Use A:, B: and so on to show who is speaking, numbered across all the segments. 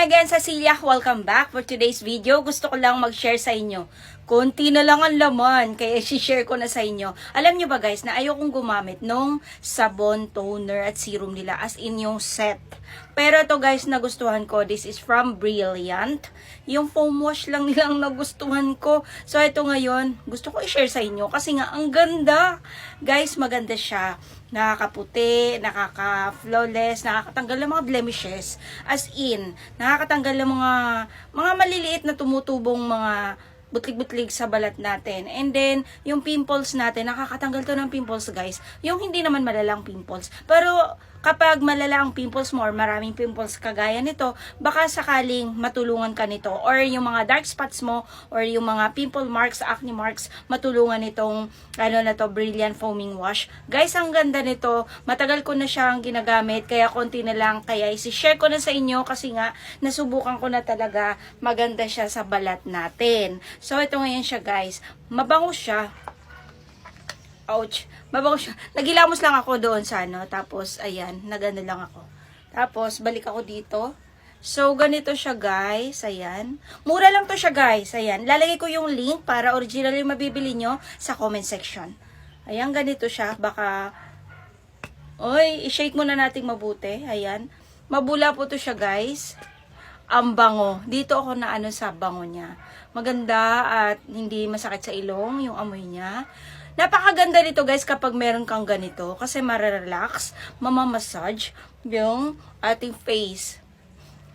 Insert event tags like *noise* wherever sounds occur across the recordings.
A: again, Cecilia. Welcome back for today's video. Gusto ko lang mag-share sa inyo. Konti na lang ang laman, kaya share ko na sa inyo. Alam nyo ba guys, na ayokong gumamit nung sabon, toner, at serum nila as in yung set. Pero to guys, nagustuhan ko. This is from Brilliant. Yung foam wash lang nilang nagustuhan ko. So ito ngayon, gusto ko i-share sa inyo kasi nga ang ganda. Guys, maganda siya. Nakakaputi, nakaka-flawless, nakakatanggal ng mga blemishes. As in, nakakatanggal ng mga mga maliliit na tumutubong mga butlig-butlig sa balat natin. And then, yung pimples natin, nakakatanggal to ng pimples, guys. Yung hindi naman malalang pimples. Pero, kapag malala ang pimples mo or maraming pimples kagaya nito, baka sakaling matulungan ka nito. Or yung mga dark spots mo, or yung mga pimple marks, acne marks, matulungan nitong, ano na to, Brilliant Foaming Wash. Guys, ang ganda nito. Matagal ko na siyang ginagamit, kaya konti na lang. Kaya isi-share ko na sa inyo kasi nga, nasubukan ko na talaga maganda siya sa balat natin. So, ito ngayon siya guys. Mabango siya. Ouch. Mabango siya. Nagilamos lang ako doon sa ano. Tapos, ayan. Nagano lang ako. Tapos, balik ako dito. So, ganito siya guys. Ayan. Mura lang to siya guys. Ayan. Lalagay ko yung link para original yung mabibili nyo sa comment section. Ayan, ganito siya. Baka, oy, i-shake muna nating mabuti. Ayan. Mabula po to siya guys ang bango. Dito ako na ano sa bango niya. Maganda at hindi masakit sa ilong yung amoy niya. Napakaganda nito guys kapag meron kang ganito kasi mararelax, mamamassage yung ating face.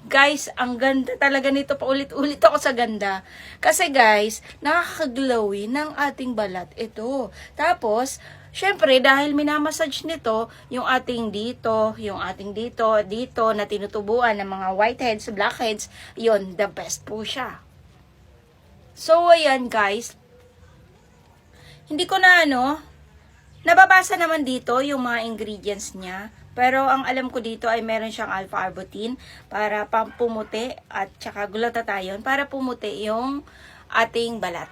A: Guys, ang ganda talaga nito. Paulit-ulit ako sa ganda. Kasi guys, nakaka-glowy ng ating balat. Ito. Tapos, syempre, dahil minamassage nito, yung ating dito, yung ating dito, dito, na tinutubuan ng mga whiteheads, blackheads, yon the best po siya. So, ayan guys. Hindi ko na ano, nababasa naman dito yung mga ingredients niya. Pero ang alam ko dito ay meron siyang alpha-arbutin para pampumuti at saka glutathione para pumuti yung ating balat.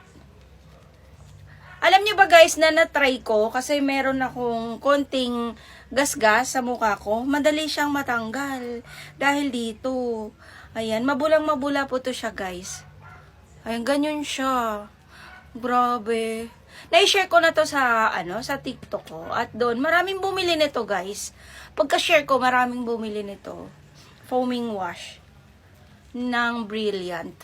A: Alam niyo ba guys na na-try ko kasi meron akong konting gasgas sa mukha ko. Madali siyang matanggal dahil dito. Ayan, mabulang mabula po to siya guys. Ayan, ganyan siya. Grabe. Na-share ko na to sa, ano, sa TikTok ko. At doon, maraming bumili nito, guys. Pagka-share ko, maraming bumili nito. Foaming wash. Ng Brilliant.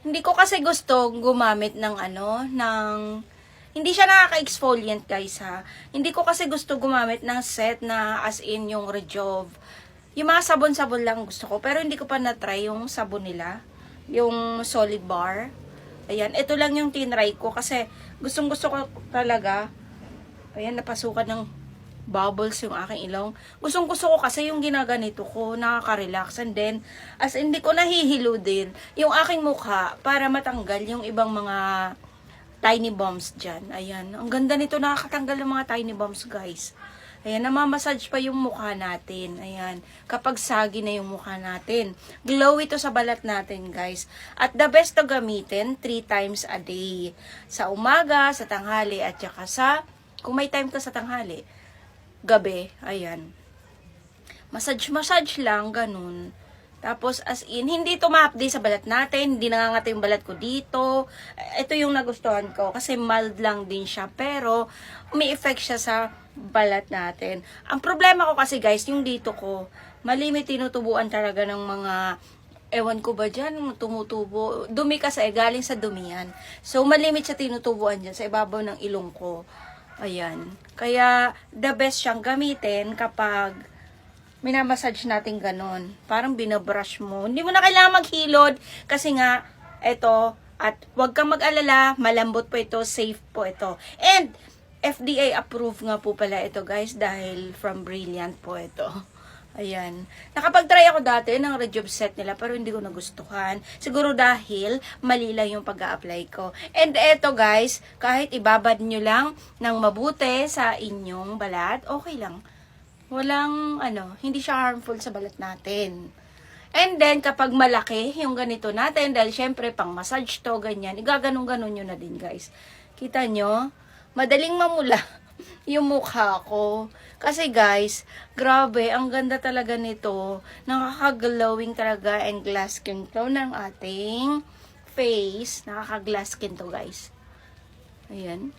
A: Hindi ko kasi gusto gumamit ng, ano, ng... Hindi siya nakaka-exfoliant, guys, ha. Hindi ko kasi gusto gumamit ng set na as in yung Rejove. Yung mga sabon-sabon lang gusto ko. Pero hindi ko pa na-try yung sabon nila. Yung solid bar. Ayan, ito lang yung tinry ko kasi gustong gusto ko talaga. Ayan, napasukan ng bubbles yung aking ilong. Gustong gusto ko kasi yung ginaganito ko, nakaka-relax. And then, as in, hindi ko nahihilo din yung aking mukha para matanggal yung ibang mga tiny bumps dyan. Ayan, ang ganda nito, nakakatanggal ng mga tiny bumps, guys. Ayan, namamassage pa yung mukha natin. Ayan, kapag sagi na yung mukha natin. Glow ito sa balat natin, guys. At the best to gamitin, 3 times a day. Sa umaga, sa tanghali, at saka sa, kung may time ka sa tanghali, gabi. Ayan. Massage-massage lang, ganun. Tapos, as in, hindi ito ma-update sa balat natin. Hindi nangangati yung balat ko dito. Ito yung nagustuhan ko. Kasi mild lang din siya. Pero, may effect siya sa balat natin. Ang problema ko kasi, guys, yung dito ko, malimit tinutubuan talaga ng mga ewan ko ba dyan, tumutubo. Dumi kasi, galing sa dumi yan. So, malimit siya tinutubuan dyan sa ibabaw ng ilong ko. Ayan. Kaya, the best siyang gamitin kapag minamassage natin ganon. Parang binabrush mo. Hindi mo na kailangan maghilod kasi nga, ito, at huwag kang mag-alala, malambot po ito, safe po ito. And, FDA approved nga po pala ito guys dahil from Brilliant po ito. *laughs* Ayan. Nakapag-try ako dati ng Rejuve set nila pero hindi ko nagustuhan. Siguro dahil mali lang yung pag apply ko. And eto guys, kahit ibabad nyo lang ng mabuti sa inyong balat, okay lang. Walang ano, hindi siya harmful sa balat natin. And then, kapag malaki yung ganito natin, dahil syempre pang massage to, ganyan, igaganong-ganon nyo na din guys. Kita nyo? Madaling mamula *laughs* yung mukha ko. Kasi guys, grabe, ang ganda talaga nito. Nakaka-glowing talaga and glass skin tone ng ating face. Nakaka-glass skin to guys. Ayan.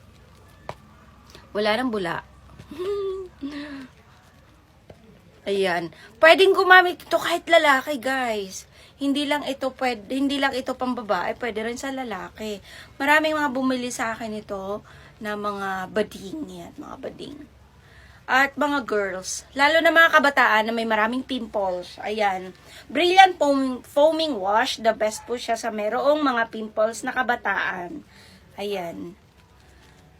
A: Wala nang bula. *laughs* Ayan. Pwedeng gumamit ito kahit lalaki, guys. Hindi lang ito pwede, hindi lang ito pang babae, pwede rin sa lalaki. Maraming mga bumili sa akin ito na mga bading yan, mga bading. At mga girls, lalo na mga kabataan na may maraming pimples. Ayan. Brilliant foam, foaming wash, the best po siya sa merong mga pimples na kabataan. Ayan.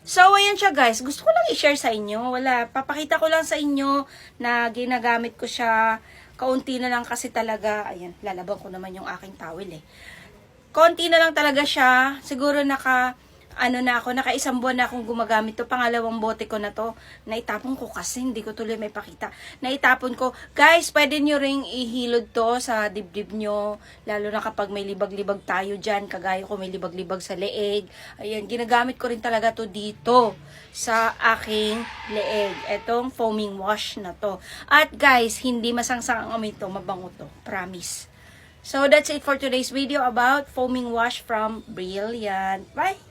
A: So, ayan siya guys. Gusto ko lang i-share sa inyo. Wala, papakita ko lang sa inyo na ginagamit ko siya. Kaunti na lang kasi talaga. Ayan, lalaban ko naman yung aking towel eh. Konti na lang talaga siya. Siguro naka, ano na ako, naka isang buwan na akong gumagamit to. Pangalawang bote ko na to. Naitapon ko kasi, hindi ko tuloy may pakita. Naitapon ko. Guys, pwede nyo ring ihilod to sa dibdib nyo. Lalo na kapag may libag-libag tayo dyan. Kagaya ko may libag-libag sa leeg. Ayan, ginagamit ko rin talaga to dito sa aking leeg. Etong foaming wash na to. At guys, hindi masangsang ang amoy to. Mabango to. Promise. So, that's it for today's video about foaming wash from Brilliant. Bye!